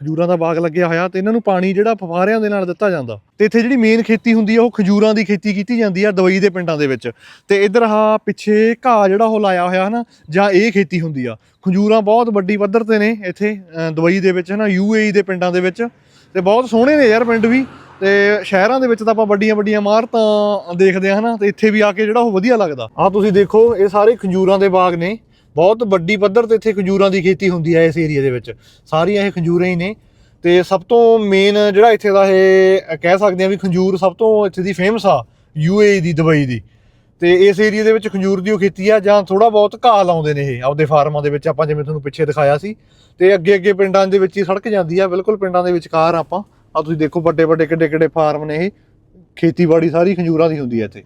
ਖਜੂਰਾਂ ਦਾ ਬਾਗ ਲੱਗਿਆ ਹੋਇਆ ਤੇ ਇਹਨਾਂ ਨੂੰ ਪਾਣੀ ਜਿਹੜਾ ਫਵਾਰਿਆਂ ਦੇ ਨਾਲ ਦਿੱਤਾ ਜਾਂਦਾ। ਤੇ ਇੱਥੇ ਜਿਹੜੀ ਮੇਨ ਖੇਤੀ ਹੁੰਦੀ ਆ ਉਹ ਖਜੂਰਾਂ ਦੀ ਖੇਤੀ ਕੀਤੀ ਜਾਂਦੀ ਆ ਦਵਾਈ ਦੇ ਪਿੰਡਾਂ ਦੇ ਵਿੱਚ। ਤੇ ਇਧਰ ਆਹ ਪਿੱਛੇ ਘਾਹ ਜਿਹੜਾ ਉਹ ਲਾਇਆ ਹੋਇਆ ਹਨਾ ਜਾਂ ਇਹ ਖੇਤੀ ਹੁੰਦੀ ਆ। ਖਜੂਰਾਂ ਬਹੁਤ ਵੱਡੀ ਪੱਧਰ ਤੇ ਨੇ ਇੱਥੇ ਅਹ, ਦੁਬਈ ਦੇ ਵਿੱਚ ਹਨਾ ਯੂਏਈ ਦੇ ਪਿੰਡਾਂ ਦੇ ਵਿੱਚ। ਤੇ ਬਹੁਤ ਸੋਹਣੇ ਨੇ ਯਾਰ ਪਿੰਡ ਵੀ। ਤੇ ਸ਼ਹਿਰਾਂ ਦੇ ਵਿੱਚ ਤਾਂ ਆਪਾਂ ਵੱਡੀਆਂ ਵੱਡੀਆਂ ਇਮਾਰਤਾਂ ਦੇਖਦੇ ਆ ਹਨਾ ਤੇ ਇੱਥੇ ਵੀ ਆ ਕੇ ਜਿਹੜਾ ਉਹ ਵਧੀਆ ਲੱਗਦਾ। ਆ ਤੁਸੀਂ ਦੇਖੋ ਇਹ ਸਾਰੇ ਖਜੂਰਾਂ ਦੇ ਬਾਗ ਨੇ। ਬਹੁਤ ਵੱਡੀ ਪੱਧਰ ਤੇ ਇੱਥੇ ਖਜੂਰਾਂ ਦੀ ਖੇਤੀ ਹੁੰਦੀ ਹੈ ਇਸ ਏਰੀਆ ਦੇ ਵਿੱਚ। ਸਾਰੀਆਂ ਇਹ ਖੰਜੂਰਾਂ ਹੀ ਨੇ। ਤੇ ਸਭ ਤੋਂ ਮੇਨ ਜਿਹੜਾ ਇੱਥੇ ਦਾ ਇਹ ਕਹਿ ਸਕਦੇ ਆ ਵੀ ਖੰਜੂਰ ਸਭ ਤੋਂ ਇੱਥੇ ਦੀ ਫੇਮਸ ਆ ਯੂਏਈ ਦੀ, ਦੁਬਈ ਦੀ। ਤੇ ਇਸ ਏਰੀਆ ਦੇ ਵਿੱਚ ਖੰਜੂਰ ਦੀ ਉਹ ਖੇਤੀ ਆ, ਜਾਂ ਥੋੜਾ ਬਹੁਤ ਘਾਹ ਲਾਉਂਦੇ ਨੇ ਇਹ ਆਪਦੇ ਫਾਰਮਾਂ ਦੇ ਵਿੱਚ। ਆਪਾਂ ਜਿਵੇਂ ਤੁਹਾਨੂੰ ਪਿੱਛੇ ਦਿਖਾਇਆ ਸੀ। ਤੇ ਅੱਗੇ ਅੱਗੇ ਪਿੰਡਾਂ ਦੇ ਵਿੱਚ ਹੀ ਸੜਕ ਜਾਂਦੀ ਆ। ਬਿਲਕੁਲ ਪਿੰਡਾਂ ਦੇ ਵਿਚਕਾਰ ਆਪਾਂ। ਆ ਤੁਸੀਂ ਦੇਖੋ ਵੱਡੇ ਵੱਡੇ ਕਿੱਡੇ ਕਿੱਡੇ ਫਾਰਮ ਨੇ ਇਹ। ਖੇਤੀਬਾੜੀ ਸਾਰੀ ਖੰਜੂਰਾਂ ਦੀ ਹੁੰਦੀ ਹੈ ਇੱਥੇ।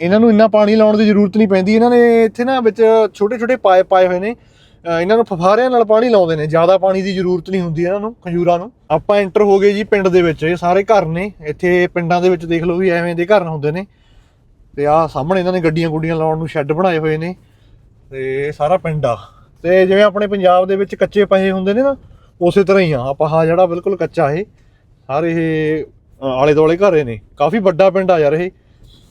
ਇਹਨਾਂ ਨੂੰ ਇੰਨਾ ਪਾਣੀ ਲਾਉਣ ਦੀ ਜ਼ਰੂਰਤ ਨਹੀਂ ਪੈਂਦੀ। ਇਹਨਾਂ ਨੇ ਇੱਥੇ ਨਾ ਵਿੱਚ ਛੋਟੇ ਛੋਟੇ ਪਾਇਪ ਪਾਏ ਹੋਏ ਨੇ। ਇਹਨਾਂ ਨੂੰ ਫਫਾਰਿਆਂ ਨਾਲ ਪਾਣੀ ਲਾਉਂਦੇ ਨੇ। ਜ਼ਿਆਦਾ ਪਾਣੀ ਦੀ ਜ਼ਰੂਰਤ ਨਹੀਂ ਹੁੰਦੀ ਇਹਨਾਂ ਨੂੰ, ਖੰਜੂਰਾਂ ਨੂੰ। ਆਪਾਂ ਐਂਟਰ ਹੋ ਗਏ ਜੀ ਪਿੰਡ ਦੇ ਵਿੱਚ। ਇਹ ਸਾਰੇ ਘਰ ਨੇ। ਇੱਥੇ ਪਿੰਡਾਂ ਦੇ ਵਿੱਚ ਦੇਖ ਲਓ ਵੀ ਐਵੇਂ ਦੇ ਘਰ ਹੁੰਦੇ ਨੇ। ਤੇ ਆਹ ਸਾਹਮਣੇ ਇਹਨਾਂ ਨੇ ਗੱਡੀਆਂ ਗੁੱਡੀਆਂ ਲਾਉਣ ਨੂੰ ਸ਼ੈੱਡ ਬਣਾਏ ਹੋਏ ਨੇ। ਤੇ ਸਾਰਾ ਪਿੰਡ ਆ। ਤੇ ਜਿਵੇਂ ਆਪਣੇ ਪੰਜਾਬ ਦੇ ਵਿੱਚ ਕੱਚੇ ਪਹੇ ਹੁੰਦੇ ਨੇ ਨਾ, ਉਸੇ ਤਰ੍ਹਾਂ ਹੀ ਆ। ਆਪਾਂ ਆਹ ਜਿਹੜਾ ਬਿਲਕੁਲ ਕੱਚਾ ਇਹ, ਸਾਰੇ ਇਹ ਆਲੇ ਦੁਆਲੇ ਘਰੇ ਨੇ। ਕਾਫੀ ਵੱਡਾ ਪਿੰਡ ਆ ਯਾਰ ਇਹ।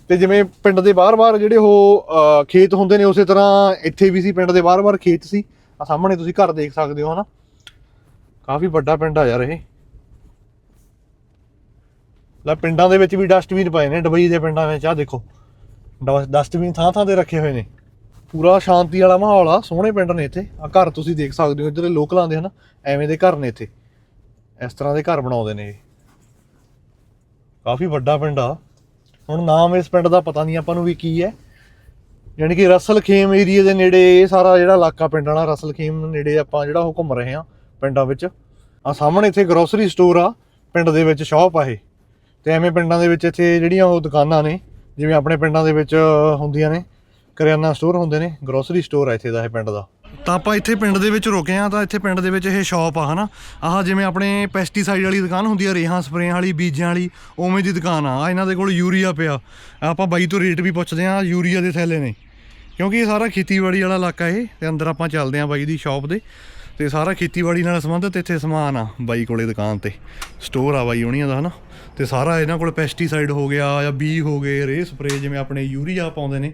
ਤੇ ਜਿਵੇਂ ਪਿੰਡ ਦੇ ਬਾਹਰ-ਬਾਹਰ ਜਿਹੜੇ ਉਹ ਖੇਤ ਹੁੰਦੇ ਨੇ ਉਸੇ ਤਰ੍ਹਾਂ ਇੱਥੇ ਵੀ ਸੀ, ਪਿੰਡ ਦੇ ਬਾਹਰ-ਬਾਹਰ ਖੇਤ ਸੀ। ਆ ਸਾਹਮਣੇ ਤੁਸੀਂ ਘਰ ਦੇਖ ਸਕਦੇ ਹੋ ਹਨਾ। ਕਾਫੀ ਵੱਡਾ ਪਿੰਡ ਆ ਯਾਰ ਇਹ। ਲੈ ਪਿੰਡਾਂ ਦੇ ਵਿੱਚ ਵੀ ਡਸਟਬਿਨ ਪਏ ਨੇ ਦੁਬਈ ਦੇ ਪਿੰਡਾਂ ਵਿੱਚ ਆ ਦੇਖੋ। ਡਸਟਬਿਨ ਥਾਂ ਥਾਂ ਤੇ ਰੱਖੇ ਹੋਏ ਨੇ। ਪੂਰਾ ਸ਼ਾਂਤੀ ਵਾਲਾ ਮਾਹੌਲ ਆ, ਸੋਹਣੇ ਪਿੰਡ ਨੇ ਇੱਥੇ। ਆ ਘਰ ਤੁਸੀਂ ਦੇਖ ਸਕਦੇ ਹੋ ਇੱਧਰ ਦੇ ਲੋਕਲਾਂ ਦੇ ਹਨਾ, ਐਵੇਂ ਦੇ ਘਰ ਨੇ ਇੱਥੇ। ਇਸ ਤਰ੍ਹਾਂ ਦੇ ਘਰ ਬਣਾਉਂਦੇ ਨੇ ਇਹ। ਕਾਫੀ ਵੱਡਾ ਪਿੰਡ ਆ। ਹੁਣ ਨਾਮ ਇਸ ਪਿੰਡ ਦਾ ਪਤਾ ਨਹੀਂ ਆਪਾਂ ਨੂੰ ਵੀ ਕੀ ਹੈ। ਯਾਨੀ ਕਿ ਰਸਲ ਖੇਮ ਏਰੀਆ ਦੇ ਨੇੜੇ ਇਹ ਸਾਰਾ ਜਿਹੜਾ ਇਲਾਕਾ ਪਿੰਡ ਵਾਲਾ ਰਸਲ ਖੇਮ ਨੇੜੇ ਆਪਾਂ ਜਿਹੜਾ ਉਹ ਘੁੰਮ ਰਹੇ ਆ ਪਿੰਡਾਂ ਵਿੱਚ। ਆ ਸਾਹਮਣੇ ਇੱਥੇ ਗਰੋਸਰੀ ਸਟੋਰ ਆ, ਪਿੰਡ ਦੇ ਵਿੱਚ ਸ਼ਾਪ ਆ ਇਹ। ਤੇ ਐਵੇਂ ਪਿੰਡਾਂ ਦੇ ਵਿੱਚ ਇੱਥੇ ਜਿਹੜੀਆਂ ਉਹ ਦੁਕਾਨਾਂ ਨੇ, ਜਿਵੇਂ ਆਪਣੇ ਪਿੰਡਾਂ ਦੇ ਵਿੱਚ ਹੁੰਦੀਆਂ ਨੇ, ਕਰਿਆਨਾ ਸਟੋਰ ਹੁੰਦੇ ਨੇ ਗਰੋਸਰੀ ਸਟੋਰ ਆ ਇੱਥੇ ਦਾ ਇਹ ਪਿੰਡ ਦਾ। ਤਾਂ ਆਪਾਂ ਇੱਥੇ ਪਿੰਡ ਦੇ ਵਿੱਚ ਰੁਕੇ ਆ ਤਾਂ ਇੱਥੇ ਪਿੰਡ ਦੇ ਵਿੱਚ ਇਹ ਸ਼ਾਪ ਆ, ਹਨਾ? ਆਹ ਜਿਵੇਂ ਆਪਣੇ ਪੈਸਟੀਸਾਈਡ ਵਾਲੀ ਦੁਕਾਨ ਹੁੰਦੀ ਆ, ਰੇਹਾਂ ਸਪਰੇਆਂ ਵਾਲੀ, ਬੀਜਾਂ ਵਾਲੀ, ਉਵੇਂ ਦੀ ਦੁਕਾਨ ਆ। ਆਹ ਇਹਨਾਂ ਦੇ ਕੋਲ ਯੂਰੀਆ ਪਿਆ। ਆਪਾਂ ਬਾਈ ਤੋਂ ਰੇਟ ਵੀ ਪੁੱਛਦੇ ਆ ਯੂਰੀਆ ਦੇ ਥੈਲੇ ਨੇ। ਕਿਉਂਕਿ ਇਹ ਸਾਰਾ ਖੇਤੀਬਾੜੀ ਵਾਲਾ ਇਲਾਕਾ ਇਹ, ਤੇ ਅੰਦਰ ਆਪਾਂ ਚੱਲਦੇ ਆ ਬਾਈ ਦੀ ਸ਼ਾਪ ਦੇ। ਤੇ ਸਾਰਾ ਖੇਤੀਬਾੜੀ ਨਾਲ ਸੰਬੰਧਿਤ ਇੱਥੇ ਸਮਾਨ ਆ, ਬਾਈ ਕੋਲੇ ਦੁਕਾਨ ਤੇ। ਸਟੋਰ ਆ ਬਾਈ ਹੋਣੀਆਂ ਦਾ, ਹਨਾ? ਤੇ ਸਾਰਾ ਇਹਨਾਂ ਕੋਲ ਪੈਸਟੀਸਾਈਡ ਹੋ ਗਿਆ ਜਾਂ ਬੀ ਹੋ ਗਏ ਰੇ ਸਪਰੇ ਜਿਵੇਂ ਆਪਣੇ ਯੂਰੀਆ ਪਾਉਂਦੇ ਨੇ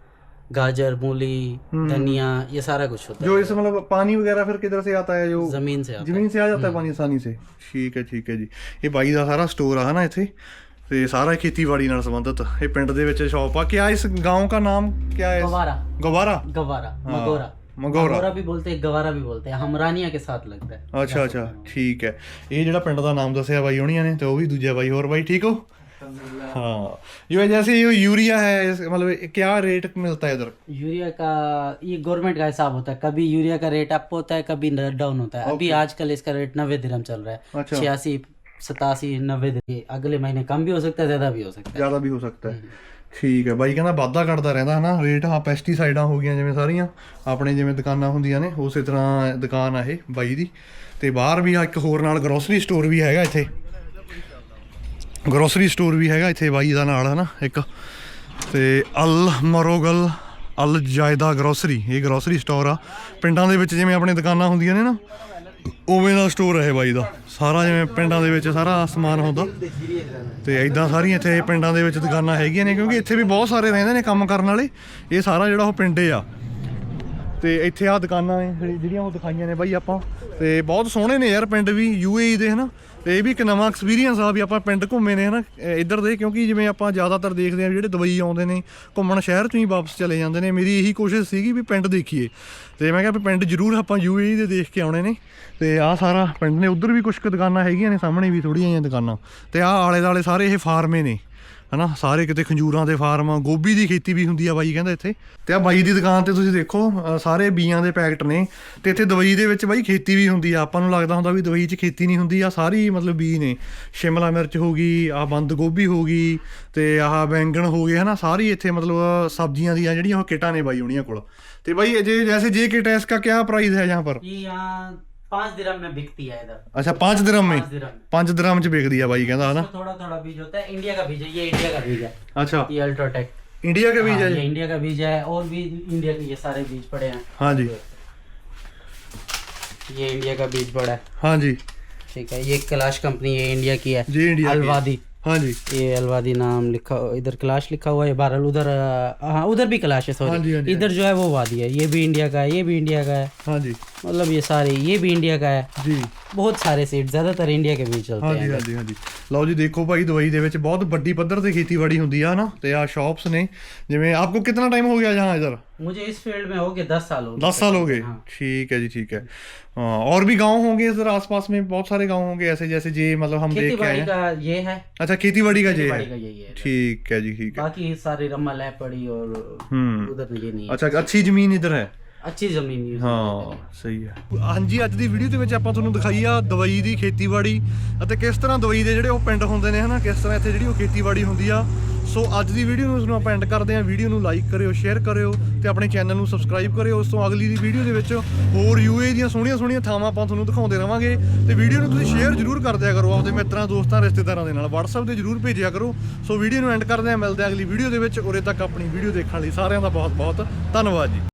गाजर मूली धनिया ये सारा कुछ होता जो है इस मतलब पानी वगैरह फिर किधर से आता है जो जमीन से आता है ਜ਼ਮੀਨ ਸੇ ਆ ਜਾਂਦਾ ਹੈ ਪਾਣੀ ਆਸਾਨੀ ਸੇ ਠੀਕ ਹੈ ਠੀਕ ਹੈ ਜੀ ਇਹ ਬਾਈ ਦਾ ਸਾਰਾ ਸਟੋਰ ਆ ਹਨਾ ਇੱਥੇ ਤੇ ਸਾਰਾ ਖੇਤੀਬਾੜੀ ਨਾਲ ਸੰਬੰਧਿਤ ਇਹ ਪਿੰਡ ਦੇ ਵਿੱਚ ਸ਼ਾਪ ਆ ਕਿਆ ਇਸ गांव का नाम क्या है गवारा गवारा गवारा हाँ, मगोरा मगोरा। मगोरा भी बोलते हैं गवारा भी बोलते हैं हमरानिया के साथ लगता है ਅੱਛਾ ਅੱਛਾ ਠੀਕ ਹੈ ਇਹ ਜਿਹੜਾ ਪਿੰਡ ਦਾ ਨਾਮ ਦੱਸਿਆ ਬਾਈ ਹੋਣੀਆਂ ਨੇ ਤੇ ਉਹ ਵੀ ਦੂਜਾ ਬਾਈ ਹੋਰ ਬਾਈ ਠੀਕ ਹੋ हाँ ये जैसे ये यूरिया है इस- मतलब क्या रेट मिलता है इधर यूरिया का ये गवर्नमेंट का हिसाब होता है कभी यूरिया का रेट अप होता है कभी डाउन होता है अभी आजकल इसका रेट नब्बे दिरहम चल रहा है अच्छा। छियासी सतासी नब्बे दिन अगले महीने कम भी हो सकता है ज्यादा भी हो सकता है ज़्यादा भी हो सकता है ਠੀਕ ਹੈ ਬਾਈ ਕਹਿੰਦਾ ਵਾਧਾ ਘਟਦਾ ਰਹਿੰਦਾ ਹਨਾ ਰੇਟ ਆ ਪੈਸਟੀਸਾਈਡਾਂ ਹੋ ਗਈਆਂ ਜਿਵੇਂ ਸਾਰੀਆਂ ਆਪਣੇ ਜਿਵੇਂ ਦੁਕਾਨਾਂ ਹੁੰਦੀਆਂ ਨੇ ਉਸੇ ਤਰ੍ਹਾਂ ਦੁਕਾਨ ਆ ਇਹ ਬਾਈ ਦੀ ਤੇ ਬਾਹਰ ਵੀ ਆ ਇੱਕ ਹੋਰ ਨਾਲ ਗਰੋਸਰੀ ਸਟੋਰ ਵੀ ਹੈਗਾ ਇੱਥੇ ਗਰੋਸਰੀ ਸਟੋਰ ਵੀ ਹੈਗਾ ਇੱਥੇ ਬਾਈ ਦਾ ਨਾਲ, ਹਨਾ, ਇੱਕ। ਤੇ ਅਲ ਮਰੋਗਲ ਅਲ ਜਾਇਦਾ ਗਰੋਸਰੀ ਇਹ ਗਰੋਸਰੀ ਸਟੋਰ ਆ। ਪਿੰਡਾਂ ਦੇ ਵਿੱਚ ਜਿਵੇਂ ਆਪਣੇ ਦੁਕਾਨਾਂ ਹੁੰਦੀਆਂ ਨੇ ਨਾ, ਉਵੇਂ ਦਾ ਸਟੋਰ ਹੈ ਬਾਈ ਦਾ। ਸਾਰਾ ਜਿਵੇਂ ਪਿੰਡਾਂ ਦੇ ਵਿੱਚ ਸਾਰਾ ਸਮਾਨ ਹੁੰਦਾ। ਤੇ ਐਦਾਂ ਸਾਰੀਆਂ ਇੱਥੇ ਪਿੰਡਾਂ ਦੇ ਵਿੱਚ ਦੁਕਾਨਾਂ ਹੈਗੀਆਂ ਨੇ, ਕਿਉਂਕਿ ਇੱਥੇ ਵੀ ਬਹੁਤ ਸਾਰੇ ਰਹਿੰਦੇ ਨੇ ਕੰਮ ਕਰਨ ਵਾਲੇ। ਇਹ ਸਾਰਾ ਜਿਹੜਾ ਉਹ ਪਿੰਡੇ ਆ। ਤੇ ਇੱਥੇ ਆ ਦੁਕਾਨਾਂ ਨੇ ਜਿਹੜੀਆਂ ਉਹ ਦਿਖਾਈਆਂ ਨੇ ਬਾਈ ਆਪਾਂ। ਤੇ ਬਹੁਤ ਸੋਹਣੇ ਨੇ ਯਾਰ ਪਿੰਡ ਵੀ ਯੂਏਈ ਦੇ, ਹਨਾ। ਤੇ ਇਹ ਵੀ ਇੱਕ ਨਵਾਂ ਐਕਸਪੀਰੀਅੰਸ ਆ ਵੀ ਆਪਾਂ ਪਿੰਡ ਘੁੰਮੇ ਨੇ, ਹਨਾ। ਇਹ ਇੱਧਰ ਦੇ, ਕਿਉਂਕਿ ਜਿਵੇਂ ਆਪਾਂ ਜ਼ਿਆਦਾਤਰ ਦੇਖਦੇ ਆ ਵੀ ਜਿਹੜੇ ਦੁਬਈ ਆਉਂਦੇ ਨੇ, ਘੁੰਮਣ ਸ਼ਹਿਰ ਚੋਂ ਹੀ ਵਾਪਸ ਚਲੇ ਜਾਂਦੇ ਨੇ। ਮੇਰੀ ਇਹੀ ਕੋਸ਼ਿਸ਼ ਸੀਗੀ ਵੀ ਪਿੰਡ ਦੇਖੀਏ। ਤੇ ਮੈਂ ਕਿਹਾ ਵੀ ਪਿੰਡ ਜ਼ਰੂਰ ਆਪਾਂ ਯੂਏਈ ਦੇ ਦੇਖ ਕੇ ਆਉਣੇ ਨੇ। ਤੇ ਆਹ ਸਾਰਾ ਪਿੰਡ ਨੇ, ਉਧਰ ਵੀ ਕੁਝ ਕੁ ਦੁਕਾਨਾਂ ਹੈਗੀਆਂ ਨੇ, ਸਾਹਮਣੇ ਵੀ ਥੋੜੀਆਂ ਜਿਹੀਆਂ ਦੁਕਾਨਾਂ। ਤੇ ਆਹ ਆਲੇ ਦਾਲੇ ਸਾਰੇ ਇਹ ਫਾਰਮੇ ਨੇ। ਹਨਾ, ਸਾਰੇ ਕਿਤੇ ਖੰਜੂਰਾਂ ਦੇ ਫਾਰਮ ਆ ਗੋਭੀ ਦੀ ਖੇਤੀ ਵੀ ਹੁੰਦੀ ਆ ਬਾਈ ਕਹਿੰਦਾ ਇੱਥੇ। ਤੇ ਆ ਬਾਈ ਦੀ ਦੁਕਾਨ ਤੇ ਤੁਸੀਂ ਦੇਖੋ ਸਾਰੇ ਬੀਆਂ ਦੇ ਪੈਕਟ ਨੇ। ਤੇ ਇੱਥੇ ਦਵਾਈ ਦੇ ਵਿੱਚ ਬਾਈ ਖੇਤੀ ਵੀ ਹੁੰਦੀ ਆ। ਆਪਾਂ ਨੂੰ ਲੱਗਦਾ ਹੁੰਦਾ ਵੀ ਦਵਾਈ 'ਚ ਖੇਤੀ ਨਹੀਂ ਹੁੰਦੀ। ਆ ਸਾਰੀ ਮਤਲਬ ਬੀ ਨੇ। ਸ਼ਿਮਲਾ ਮਿਰਚ ਹੋ ਗਈ, ਆ ਬੰਦ ਗੋਭੀ ਹੋ ਗਈ, ਤੇ ਆਹ ਬੈਂਗਣ ਹੋ ਗਏ, ਹਨਾ, ਸਾਰੀ ਇੱਥੇ ਮਤਲਬ ਸਬਜ਼ੀਆਂ ਦੀਆਂ ਜਿਹੜੀਆਂ ਉਹ ਕਿਟਾਂ ਨੇ ਬਾਈ ਉਹਨੀਆਂ ਕੋਲ। ਤੇ ਬਾਈ ਜੇ ਜੈਸੇ ਜੇ ਕਿਟ ਇਸ ਦਾ ਕੀ ਪ੍ਰਾਈਸ ਹੈ ਜਾਂ ਪਰ? ਇਹ ਆ پانچ درم میں بکتی ہے ادھر۔ اچھا پانچ درم میں؟ پانچ درم۔ چ بکتی ہے بھائی کہندا ہے نا۔ تھوڑا تھوڑا بیج ہوتا ہے۔ انڈیا کا بیج ہے یہ انڈیا کا بیج ہے۔ اچھا۔ یہ الٹرا ٹیک انڈیا کا بیج ہاں، ہے؟ انڈیا کا بیج ہے اور بھی انڈیا کے یہ سارے بیج پڑے ہیں۔ ہاں جی۔ یہ انڈیا کا بیج پڑا ہے۔ ہاں جی۔ ٹھیک ہے یہ کلاش کمپنی ہے انڈیا کی ہے۔ جی انڈیا الوادی۔ जी इंडिया की। अलवादी हाँ जी ये अलवादी नाम लिखा इधर कैलाश लिखा हुआ है बहरहाल उधर अ, हाँ उधर भी कैलाश है हाँ जी, हाँ सॉरी जी, इधर जो है वो वादी है ये भी इंडिया का है ये भी इंडिया का है हाँ जी मतलब ये सारे ये भी इंडिया का है ਜੀ बहुत सारे सीड ज्यादातर इंडिया के बीज चलते ਹਾਂਜੀ हैं ਹਾਂਜੀ ਹਾਂਜੀ ਲਓ ਜੀ ਦੇਖੋ ਭਾਈ ਦੁਬਈ ਦੇ ਵਿੱਚ ਬਹੁਤ ਵੱਡੀ ਪੱਧਰ ਤੇ ਖੇਤੀਬਾੜੀ ਹੁੰਦੀ ਆ ਨਾ ਤੇ ਆ ਸ਼ਾਪਸ ਨੇ ਜਿਵੇਂ ਆਪਕੋ ਕਿੰਨਾ ਟਾਈਮ ਹੋ ਗਿਆ यहाँ इधर مجھے اس فیلڈ میں ہو گئے دس سال ہو گئے. دس سال ہو گئے. ہاں. ٹھیک ہے جی ٹھیک ہے. ہاں، اور بھی گاؤں ہوں گے ادھر آس پاس میں؟ بہت سارے گاؤں ہوں گے ایسے جیسے جی مطلب ہم دیکھ کے ہیں. یہ ہے. اچھا کھیتی باڑی کا یہ ہے. ٹھیک ہے جی ٹھیک ہے. باقی سارے رمل ہے پڑی اور ادھر یہ نہیں اچھا اچھی زمین ادھر ہے. ਅੱਛੀ ਜ਼ਮੀਨ ਯੂਜ਼ ਹਾਂ ਸਹੀ ਹੈ। ਹਾਂਜੀ ਅੱਜ ਦੀ ਵੀਡੀਓ ਦੇ ਵਿੱਚ ਆਪਾਂ ਤੁਹਾਨੂੰ ਦਿਖਾਈ ਆ ਦਵਾਈ ਦੀ ਖੇਤੀਬਾੜੀ ਅਤੇ ਕਿਸ ਤਰ੍ਹਾਂ ਦਵਾਈ ਦੇ ਜਿਹੜੇ ਉਹ ਪਿੰਡ ਹੁੰਦੇ ਨੇ ਹਨਾ? ਕਿਸ ਤਰ੍ਹਾਂ ਇੱਥੇ ਜਿਹੜੀ ਉਹ ਖੇਤੀਬਾੜੀ ਹੁੰਦੀ ਆ। ਸੋ ਅੱਜ ਦੀ ਵੀਡੀਓ ਨੂੰ ਇਸ ਆਪਾਂ ਐਂਡ ਕਰਦੇ ਆ ਵੀਡੀਓ ਨੂੰ ਲਾਈਕ ਕਰਿਓ ਸ਼ੇਅਰ ਕਰਿਓ ਤੇ ਆਪਣੇ ਚੈਨਲ ਨੂੰ ਸਬਸਕ੍ਰਾਈਬ ਕਰਿਓ। ਉਸ ਤੋਂ ਅਗਲੀ ਦੀ ਵੀਡੀਓ ਦੇ ਵਿੱਚ ਹੋਰ ਯੂਏ ਦੀਆਂ ਸੋਹਣੀਆਂ ਸੋਹਣੀਆਂ ਥਾਵਾਂ ਆਪਾਂ ਤੁਹਾਨੂੰ ਦਿਖਾਉਂਦੇ ਰਵਾਂਗੇ। ਤੇ ਵੀਡੀਓ ਨੂੰ ਤੁਸੀਂ ਸ਼ੇਅਰ ਜ਼ਰੂਰ ਕਰ ਦਿਆ ਕਰੋ। ਆਪਣੇ ਮਿੱਤਰਾਂ ਦੋਸਤਾਂ ਰਿਸ਼ਤੇਦਾਰਾਂ ਦੇ ਨਾਲ। WhatsApp ਤੇ ਜ਼ਰੂਰ ਭੇਜਿਆ ਕਰੋ। ਸੋ ਵੀਡੀਓ ਨੂੰ ਐਂਡ ਕਰਦੇ ਆ ਮਿਲਦੇ ਆ ਅਗਲੀ ਵੀਡੀਓ ਦੇ ਵਿੱਚ। ਉਰੇ ਤੱਕ ਆਪਣੀ ਵੀਡੀਓ ਦੇਖਣ ਲਈ ਸਾਰਿਆਂ ਦਾ ਬਹੁਤ ਬਹੁਤ ਧੰਨਵਾਦ ਜੀ।